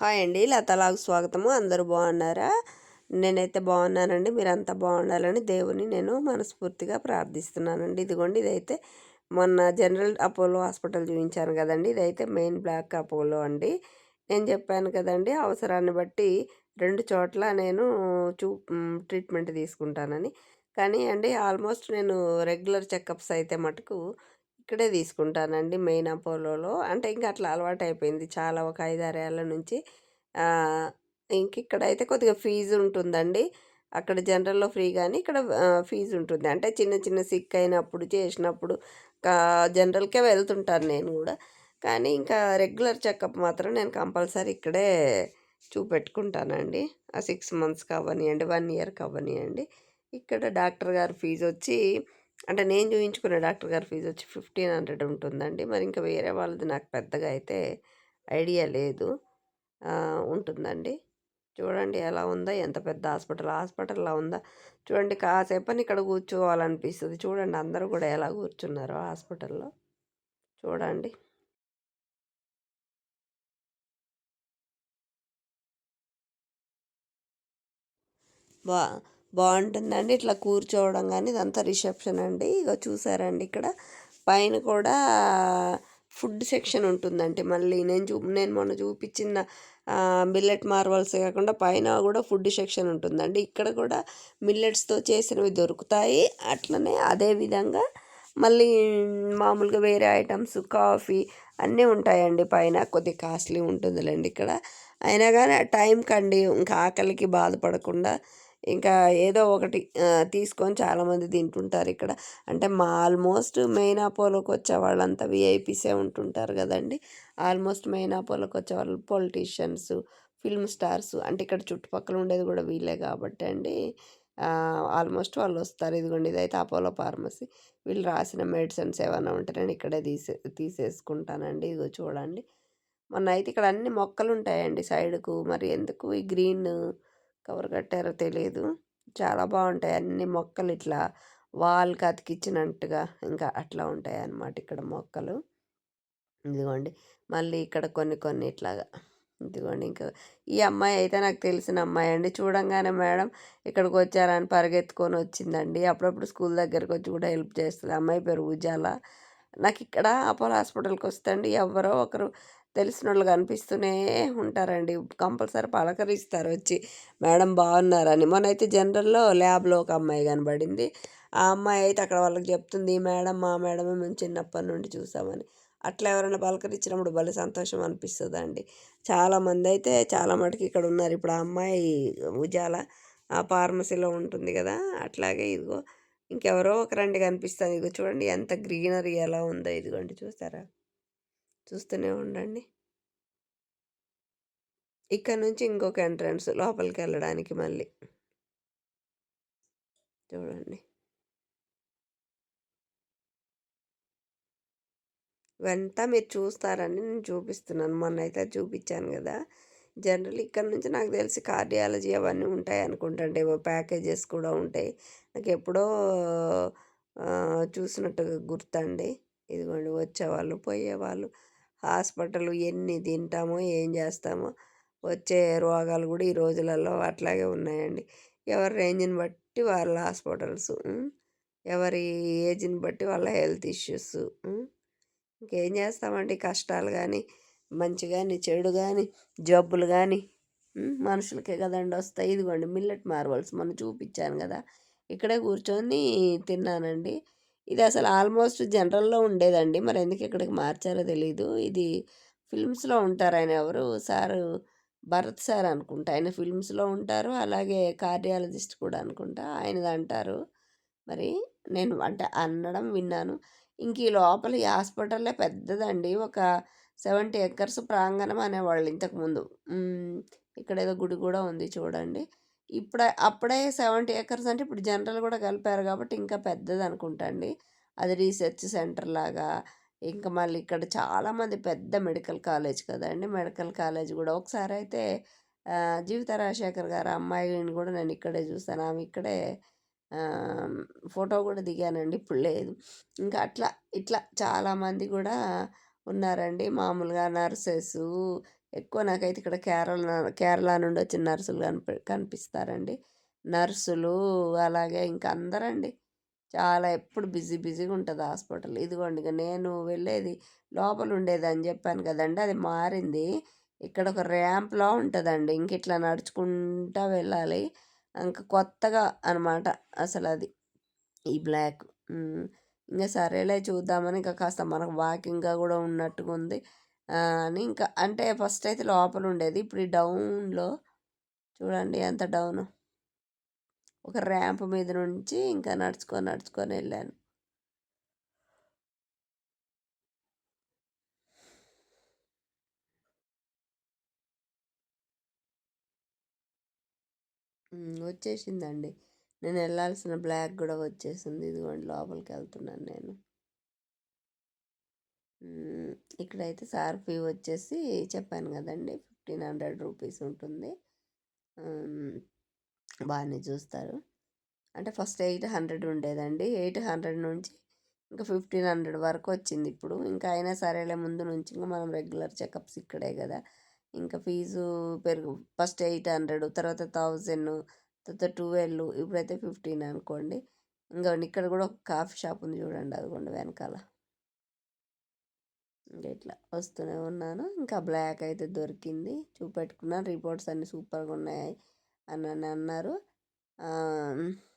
Hi అండి లతలాగ్ స్వాగతము. అందరూ బాగున్నారా? నేనైతే బాగున్నానండి మీరంతా బాగుండాలని దేవుని నేను మనస్ఫూర్తిగా ప్రార్థిస్తున్నానండి. ఇదిగోండి ఇదైతే మొన్న జనరల్ అపోలో హాస్పిటల్ చూపించాను కదండి ఇదైతే మెయిన్ బ్లాక్ అపోలో అండి. నేను చెప్పాను కదండి అవసరాన్ని బట్టి రెండు చోట్ల నేను చూ ట్రీట్మెంట్ తీసుకుంటానని. కానీ అండి ఆల్మోస్ట్ నేను రెగ్యులర్ చెకప్స్ అయితే మటుకు ఇక్కడే తీసుకుంటానండి మెయిన్ అపోలోలో. అంటే ఇంకా అట్లా అలవాటు అయిపోయింది చాలా ఒక ఐదారు ఏళ్ళ నుంచి. ఇంక ఇక్కడైతే కొద్దిగా ఫీజు ఉంటుందండి. అక్కడ జనరల్లో ఫ్రీ కానీ ఇక్కడ ఫీజు ఉంటుంది. అంటే చిన్న చిన్న సిక్ అయినప్పుడు చేసినప్పుడు జనరల్కే వెళ్తుంటాను నేను కూడా. కానీ ఇంకా రెగ్యులర్ చెకప్ మాత్రం నేను కంపల్సరీ ఇక్కడే చూపెట్టుకుంటానండి. ఆ సిక్స్ మంత్స్కి అవ్వనివ్వండి వన్ ఇయర్కి అవ్వనివ్వండి ఇక్కడ డాక్టర్ గారి ఫీజు వచ్చి అంటే నేను చూపించుకున్న డాక్టర్ గారి ఫీజు వచ్చి ఫిఫ్టీన్ హండ్రెడ్ ఉంటుందండి. మరి ఇంకా వేరే వాళ్ళది నాకు పెద్దగా అయితే ఐడియా లేదు. ఉంటుందండి. చూడండి ఎలా ఉందా ఎంత పెద్ద హాస్పిటల్ హాస్పిటల్లా ఉందా. చూడండి కాసేపని ఇక్కడ కూర్చోవాలనిపిస్తుంది. చూడండి అందరూ కూడా ఎలా కూర్చున్నారో హాస్పిటల్లో. చూడండి. బా బాగుంటుందండి. ఇట్లా కూర్చోవడం కానీ ఇదంతా రిసెప్షన్ అండి. ఇక చూసారండి ఇక్కడ. పైన కూడా ఫుడ్ సెక్షన్ ఉంటుందండి మళ్ళీ. నేను చూ నేను మొన్న చూపించిన మిల్లెట్ మార్వల్స్ కాకుండా పైన కూడా ఫుడ్ సెక్షన్ ఉంటుందండి. ఇక్కడ కూడా మిల్లెట్స్తో చేసినవి దొరుకుతాయి. అట్లనే అదే విధంగా మళ్ళీ మామూలుగా వేరే ఐటమ్స్ కాఫీ అన్నీ ఉంటాయండి పైన. కొద్దిగా కాస్ట్లీ ఉంటుందిలేండి ఇక్కడ. అయినా కానీ టైం కండి ఇంకా ఆకలికి బాధపడకుండా ఇంకా ఏదో ఒకటి తీసుకొని చాలామంది తింటుంటారు ఇక్కడ. అంటే మా ఆల్మోస్ట్ మెయిన్ అపోలోకి వచ్చే వాళ్ళంతా విఐపీసే ఉంటుంటారు కదండి. ఆల్మోస్ట్ మెయిన్ అపోలోకి వచ్చే వాళ్ళు పొలిటీషియన్స్ ఫిల్మ్ స్టార్స్ అంటే ఇక్కడ చుట్టుపక్కల ఉండేది కూడా వీళ్ళే కాబట్టి అండి. ఆల్మోస్ట్ వాళ్ళు వస్తారు. ఇదిగోండి ఇదైతే అపోలో ఫార్మసీ. వీళ్ళు రాసిన మెడిసిన్స్ ఏమైనా ఉంటే నేను ఇక్కడే తీసే తీసేసుకుంటానండి. ఇదిగో చూడండి. మొన్న అయితే ఇక్కడ అన్ని మొక్కలు ఉంటాయండి సైడ్కు. మరి ఎందుకు ఈ గ్రీన్ కవర్ కట్టారో తెలియదు చాలా బాగుంటాయి అన్ని మొక్కలు ఇట్లా వాల్కి అతికిచ్చినట్టుగా ఇంకా అట్లా ఉంటాయి అన్నమాట ఇక్కడ మొక్కలు. ఇదిగోండి. మళ్ళీ ఇక్కడ కొన్ని కొన్ని ఇట్లాగా. ఇదిగోండి ఇంకా ఈ అమ్మాయి అయితే నాకు తెలిసిన అమ్మాయి అండి. చూడంగానే మేడం ఇక్కడికి వచ్చారని పరిగెత్తుకొని వచ్చిందండి. అప్పుడప్పుడు స్కూల్ దగ్గరికి వచ్చి కూడా హెల్ప్ చేస్తుంది. అమ్మాయి పేరు ఉజాల. నాకు ఇక్కడ అపోలో హాస్పిటల్కి వస్తే ఎవరో ఒకరు తెలిసిన వాళ్ళు కనిపిస్తూనే ఉంటారండి. కంపల్సరీ పలకరిస్తారు వచ్చి మేడం బాగున్నారని. మొన్నైతే జనరల్లో ల్యాబ్లో ఒక అమ్మాయి కనబడింది. ఆ అమ్మాయి అయితే అక్కడ వాళ్ళకి చెప్తుంది మేడం మా మేడమే మేము చిన్నప్పటి నుండి చూసామని. అట్లా ఎవరైనా పలకరించినప్పుడు భలే సంతోషం అనిపిస్తుంది అండి చాలామంది అయితే చాలా మటుకు ఇక్కడ ఉన్నారు. ఇప్పుడు ఆ అమ్మాయి ఉజాల ఆ ఫార్మసీలో ఉంటుంది కదా అట్లాగే ఇదిగో ఇంకెవరో ఒక రండి కనిపిస్తుంది ఇదిగో చూడండి ఎంత గ్రీనరీ ఎలా ఉందో ఇదిగోండి చూస్తారా చూస్తూనే ఉండండి. ఇక్కడ నుంచి ఇంకొక ఎంట్రన్స్ లోపలికి వెళ్ళడానికి మళ్ళీ. చూడండి. వెంట మీరు చూస్తారని నేను చూపిస్తున్నాను. మొన్న అయితే చూపించాను కదా. జనరల్ ఇక్కడ నుంచి నాకు తెలిసి కార్డియాలజీ అవన్నీ ఉంటాయి అనుకుంటాండి. ఏవో ప్యాకేజెస్ కూడా ఉంటాయి. నాకు ఎప్పుడో చూసినట్టుగా గుర్తండి. ఇదిగోండి వచ్చేవాళ్ళు పోయేవాళ్ళు. హాస్పిటల్ ఎన్ని తింటామో ఏం చేస్తామో వచ్చే రోగాలు కూడా ఈ రోజులలో అట్లాగే ఉన్నాయండి. ఎవరి రేంజ్ని బట్టి వాళ్ళ హాస్పిటల్స్ ఎవరి ఏజ్ని బట్టి వాళ్ళ హెల్త్ ఇష్యూస్ ఇంకేం చేస్తామండి? కష్టాలు కానీ మంచి కానీ చెడు కానీ జబ్బులు కానీ మనుషులకే కదండి వస్తాయి. ఇదిగోండి మిల్లెట్ మార్వల్స్ మనం చూపించాను కదా ఇక్కడే కూర్చొని తిన్నానండి. ఇది అసలు ఆల్మోస్ట్ జనరల్లో ఉండేదండి. మరి ఎందుకు ఇక్కడికి మార్చారో తెలీదు. ఇది ఫిల్మ్స్లో ఉంటారు ఆయన ఎవరు? సారు భరత్ సార్ అనుకుంటా. ఆయన ఫిల్మ్స్లో ఉంటారు. అలాగే కార్డియాలజిస్ట్ కూడా అనుకుంటా. ఆయనది అంటారు. మరి నేను అంటే అనడం విన్నాను. ఇంక ఈ లోపల ఈ హాస్పిటల్లే పెద్దదండి. ఒక సెవెంటీ ఎకర్స్ ప్రాంగణం అనేవాళ్ళు ఇంతకుముందు ఇక్కడ ఏదో గుడి కూడా ఉంది చూడండి. ఇప్పుడే అప్పుడే సెవెంటీ ఏకర్స్ అంటే ఇప్పుడు జనరల్ కూడా కలిపారు కాబట్టి ఇంకా పెద్దది అనుకుంటా అండి. అది రీసెర్చ్ సెంటర్ లాగా ఇంకా మళ్ళీ ఇక్కడ చాలామంది పెద్ద మెడికల్ కాలేజ్ కదండి మెడికల్ కాలేజ్ కూడా ఒకసారి అయితే జీవిత రాజశేఖర్ గారు అమ్మాయిని కూడా నేను ఇక్కడే చూస్తాను ఆమె ఇక్కడే ఫోటో కూడా దిగానండి. ఇప్పుడు లేదు. ఇంకా అట్లా ఇట్లా చాలామంది కూడా ఉన్నారండి. మామూలుగా నర్సెస్ ఎక్కువ నాకైతే ఇక్కడ కేరళ కేరళ నుండి వచ్చిన నర్సులు కనిపి కనిపిస్తారండి. నర్సులు అలాగే ఇంకా అందరండి. చాలా ఎప్పుడు బిజీ బిజీగా ఉంటుంది హాస్పిటల్. ఇదిగోండి ఇక నేను వెళ్ళేది లోపల ఉండేది అని చెప్పాను కదండి అది మారింది. ఇక్కడ ఒక ర్యాంప్లా ఉంటుందండి. ఇంక ఇట్లా నడుచుకుంటా వెళ్ళాలి. ఇంకా కొత్తగా అనమాట అసలు అది. ఈ బ్లాక్. ఇంకా సరేలే చూద్దామని ఇంకా కాస్త మనకు వాకింగ్గా కూడా ఉన్నట్టుగా ఉంది అని ఇంకా అంటే ఫస్ట్ అయితే లోపల ఉండేది ఇప్పుడు ఈ డౌన్లో చూడండి ఎంత డౌన్. ఒక ర్యాంప్ మీద నుంచి ఇంకా నడుచుకొని నడుచుకొని వెళ్ళాను. వచ్చేసిందండి. నేను వెళ్ళాల్సిన బ్లాక్ కూడా వచ్చేసింది. ఇదిగోండి లోపలికి వెళ్తున్నాను నేను. ఇక్కడైతే సార్ ఫీ వచ్చేసి చెప్పాను కదండి ఫిఫ్టీన్ హండ్రెడ్ రూపీస్ ఉంటుంది. బాగానే చూస్తారు. అంటే ఫస్ట్ ఎయిట్ హండ్రెడ్ ఉండేదండి. ఎయిట్ హండ్రెడ్ నుంచి ఇంకా ఫిఫ్టీన్ హండ్రెడ్ వరకు వచ్చింది ఇప్పుడు. ఇంకా అయినా సరేలే ముందు నుంచి ఇంకా మనం రెగ్యులర్ చెకప్స్ ఇక్కడే కదా. ఇంకా ఫీజు పెరుగు ఫస్ట్ ఎయిట్ హండ్రెడ్ తర్వాత థౌజండ్ తర్వాత ట్వెల్వ్ ఇప్పుడైతే ఫిఫ్టీన్ అనుకోండి. ఇంకా ఇక్కడ కూడా ఒక కాఫీ షాప్ ఉంది చూడండి అదిగోండి వెనకాల. ఇట్లా వస్తూనే ఉన్నాను. ఇంకా బ్లాక్ అయితే దొరికింది. చూపెట్టుకున్నాను. రిపోర్ట్స్ అన్నీ సూపర్గా ఉన్నాయి అని అని అన్నారు.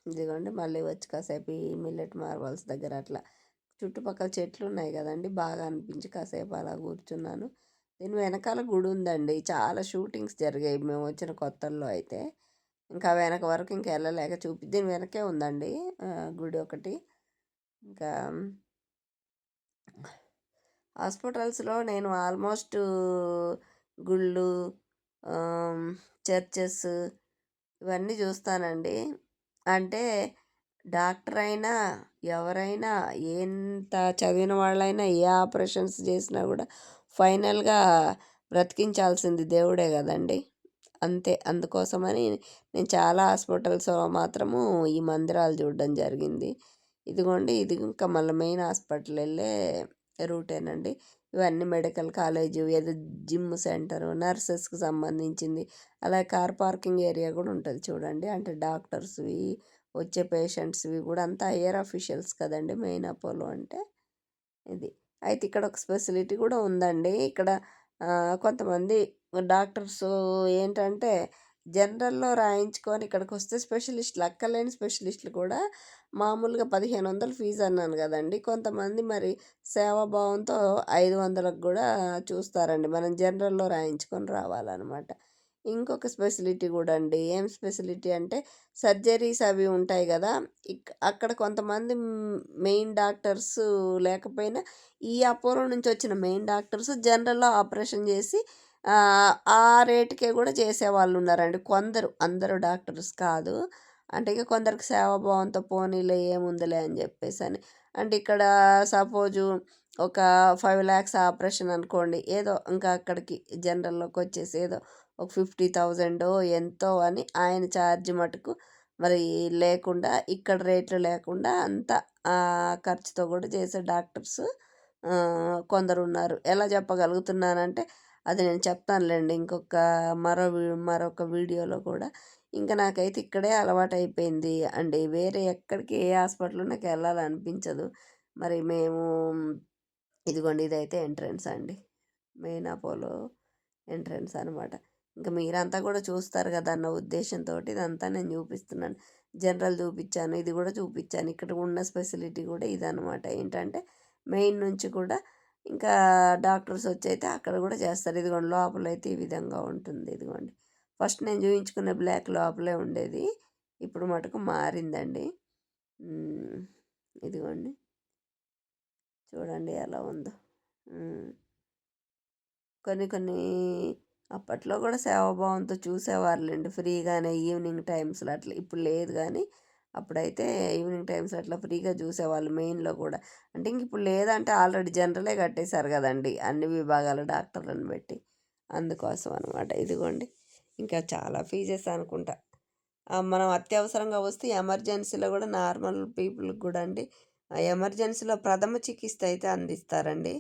ఇదిగోండి మళ్ళీ వచ్చి కాసేపు ఈ మిల్లెట్ మార్బల్స్ దగ్గర అట్లా చుట్టుపక్కల చెట్లు ఉన్నాయి కదండి బాగా అనిపించి కాసేపు అలా కూర్చున్నాను. దీని వెనకాల గుడి ఉందండి. చాలా షూటింగ్స్ జరిగాయి. మేము వచ్చిన కొత్తల్లో అయితే. ఇంకా వెనక వరకు ఇంకా వెళ్ళలేక చూపి దీని వెనకే ఉందండి. గుడి ఒకటి. ఇంకా హాస్పిటల్స్లో నేను ఆల్మోస్ట్ గుళ్ళు చర్చెస్ ఇవన్నీ చూస్తానండి. అంటే డాక్టర్ అయినా ఎవరైనా ఎంత చదివిన వాళ్ళైనా ఏ ఆపరేషన్స్ చేసినా కూడా ఫైనల్గా బ్రతికించాల్సింది దేవుడే కదండి. అంతే అందుకోసమని నేను చాలా హాస్పిటల్స్ మాత్రము ఈ మందిరాలు చూడడం జరిగింది. ఇదిగోండి ఇది ఇంకా మళ్ళీ మెయిన్ హాస్పిటల్ వెళ్ళే రూటేనండి. ఇవన్నీ మెడికల్ కాలేజు ఏదో జిమ్ సెంటర్ నర్సెస్కి సంబంధించింది. అలాగే కార్ పార్కింగ్ ఏరియా కూడా ఉంటుంది చూడండి. అంటే డాక్టర్స్వి వచ్చే పేషెంట్స్వి కూడా అంతా హయ్యర్ అఫీషియల్స్ కదండి మెయిన్ అపోలో అంటే ఇది. అయితే ఇక్కడ ఒక స్పెసిలిటీ కూడా ఉందండి. ఇక్కడ కొంతమంది డాక్టర్స్ ఏంటంటే జనరల్లో రాయించుకొని ఇక్కడికి వస్తే స్పెషలిస్టులు అక్కర్లేని స్పెషలిస్టులు కూడా మామూలుగా పదిహేను వందలు ఫీజు అన్నాను కదండి. కొంతమంది మరి సేవాభావంతో ఐదు వందలకు కూడా చూస్తారండి. మనం జనరల్లో రాయించుకొని రావాలన్నమాట. ఇంకొక స్పెషలిటీ కూడా అండి. ఏం స్పెషలిటీ అంటే సర్జరీస్ అవి ఉంటాయి కదా ఇక్ అక్కడ కొంతమంది మెయిన్ డాక్టర్స్ లేకపోయినా ఈ అపోలో నుంచి వచ్చిన మెయిన్ డాక్టర్స్ జనరల్లో ఆపరేషన్ చేసి ఆ రేటుకే కూడా చేసేవాళ్ళు ఉన్నారండి కొందరు అందరూ డాక్టర్స్ కాదు. అంటే ఇక కొందరికి సేవాభావంతో పోనీలే ఏముందిలే అని చెప్పేసి అని అంటే ఇక్కడ సపోజు ఒక ఫైవ్ ల్యాక్స్ ఆపరేషన్ అనుకోండి ఏదో ఇంకా అక్కడికి జనరల్లోకి వచ్చేసి ఏదో ఒక ఫిఫ్టీ థౌజండ్ ఎంతో అని ఆయన ఛార్జ్ మటుకు మరి లేకుండా ఇక్కడ రేట్లు లేకుండా అంత ఖర్చుతో కూడా చేసే డాక్టర్స్ కొందరు ఉన్నారు ఎలా చెప్పగలుగుతున్నానంటే అది నేను చెప్తానులేండి ఇంకొక మరో మరొక వీడియోలో కూడా. ఇంకా నాకైతే ఇక్కడే అలవాటు అయిపోయింది అండి. వేరే ఎక్కడికి ఏ హాస్పిటల్ నాకు వెళ్ళాలనిపించదు. మరి మేము ఇదిగోండి ఇదైతే ఎంట్రన్స్ అండి. మెయిన్ అపోలో ఎంట్రన్స్ అనమాట ఇంకా మీరంతా కూడా చూస్తారు కదా అన్న ఉద్దేశంతో ఇదంతా నేను చూపిస్తున్నాను. జనరల్ చూపించాను ఇది కూడా చూపించాను. ఇక్కడ ఉన్న స్పెసిలిటీ కూడా ఇదనమాట ఏంటంటే మెయిన్ నుంచి కూడా ఇంకా డాక్టర్స్ వచ్చి అయితే అక్కడ కూడా చేస్తారు. ఇదిగోండి లోపల అయితే ఈ విధంగా ఉంటుంది. ఇదిగోండి. ఫస్ట్ నేను చూపించుకునే బ్లాక్ లోపలే ఉండేది. ఇప్పుడు మటుకు మారిందండి. ఇదిగోండి. చూడండి ఎలా ఉందో. కొన్ని కొన్ని అప్పట్లో కూడా సేవాభావంతో చూసేవారులేండి. ఫ్రీగానే ఈవినింగ్ టైమ్స్లో అట్లా. ఇప్పుడు లేదు కానీ అప్పుడైతే ఈవినింగ్ టైమ్స్ అట్లా ఫ్రీగా చూసేవాళ్ళు మెయిన్లో కూడా. అంటే ఇంక ఇప్పుడు లేదంటే ఆల్రెడీ జనరలే కట్టేశారు కదండి అన్ని విభాగాల డాక్టర్లను పెట్టి. అందుకోసం అనమాట ఇదిగోండి. ఇంకా చాలా ఫీజెస్ అనుకుంటా. మనం అత్యవసరంగా వస్తే ఎమర్జెన్సీలో కూడా నార్మల్ పీపుల్కి కూడా అండి ఎమర్జెన్సీలో ప్రథమ చికిత్స అయితే అందిస్తారండి.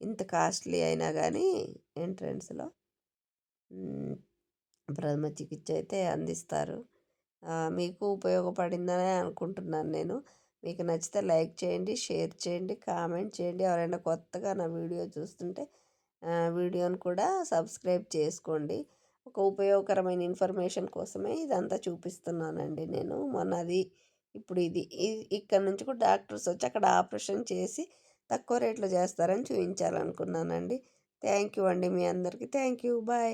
ఇంత కాస్ట్లీ అయినా కానీ ఎంట్రన్స్లో. ప్రథమ చికిత్స అయితే అందిస్తారు. మీకు ఉపయోగపడిందనే అనుకుంటున్నాను నేను. మీకు నచ్చితే లైక్ చేయండి షేర్ చేయండి కామెంట్ చేయండి. ఎవరైనా కొత్తగా నా వీడియో చూస్తుంటే వీడియోని కూడా సబ్స్క్రైబ్ చేసుకోండి. ఒక ఉపయోగకరమైన ఇన్ఫర్మేషన్ కోసమే ఇదంతా చూపిస్తున్నానండి నేను. మొన్న అది ఇప్పుడు ఇది ఇక్కడ నుంచి కూడా డాక్టర్స్ వచ్చి అక్కడ ఆపరేషన్ చేసి తక్కువ రేట్లో చేస్తారని చూపించాలనుకున్నానండి. థ్యాంక్ యూ అండి మీ అందరికీ. Thank you. బాయ్.